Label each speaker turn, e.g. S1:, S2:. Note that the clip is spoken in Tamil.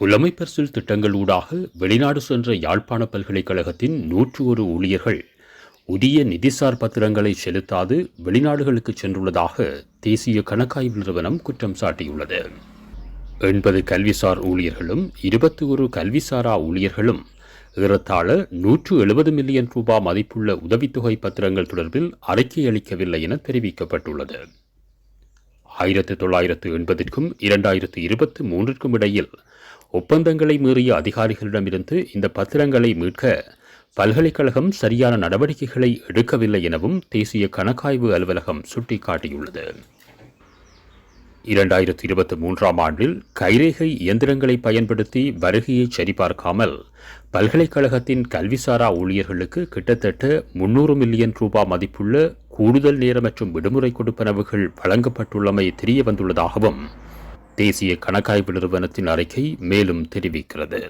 S1: புலமைப்பரிசில் திட்டங்களூடாக வெளிநாடு சென்ற யாழ்ப்பாண பல்கலைக்கழகத்தின் நூற்று ஒரு ஊழியர்கள் உரிய நிதிசார் பத்திரங்களை செலுத்தாது வெளிநாடுகளுக்கு சென்றுள்ளதாக தேசிய கணக்காய்வு நிறுவனம் குற்றம் சாட்டியுள்ளது. எண்பது கல்விசார் ஊழியர்களும் இருபத்தி ஒரு கல்விசாரா ஊழியர்களும் ஏறத்தாழ நூற்று எழுபது மில்லியன் ரூபாய் மதிப்புள்ள உதவித்தொகை பத்திரங்கள் தொடர்பில் அறிக்கை அளிக்கவில்லை என தெரிவிக்கப்பட்டுள்ளது. ஆயிரத்து தொள்ளாயிரத்து எண்பதிற்கும் இரண்டாயிரத்து இருபத்தி மூன்றிற்கும் இடையில் ஒப்பந்தங்களை மீறிய அதிகாரிகளிடமிருந்து இந்த பத்திரங்களை மீட்க பல்கலைக்கழகம் சரியான நடவடிக்கைகளை எடுக்கவில்லை எனவும் தேசிய கணக்காய்வு அலுவலகம் சுட்டிக்காட்டியுள்ளது. இரண்டாயிரத்தி இருபத்தி மூன்றாம் ஆண்டில் கைரேகை இயந்திரங்களை பயன்படுத்தி வருகையை சரிபார்க்காமல் பல்கலைக்கழகத்தின் கல்விசாரா ஊழியர்களுக்கு கிட்டத்தட்ட முன்னூறு மில்லியன் ரூபாய் மதிப்புள்ள கூடுதல் நேர மற்றும் விடுமுறை கொடுப்பனவுகள் வழங்கப்பட்டுள்ளமை தெரிய வந்துள்ளதாகவும் தேசிய கணக்காய்வு நிறுவனத்தின் அறிக்கை மேலும் தெரிவிக்கிறது.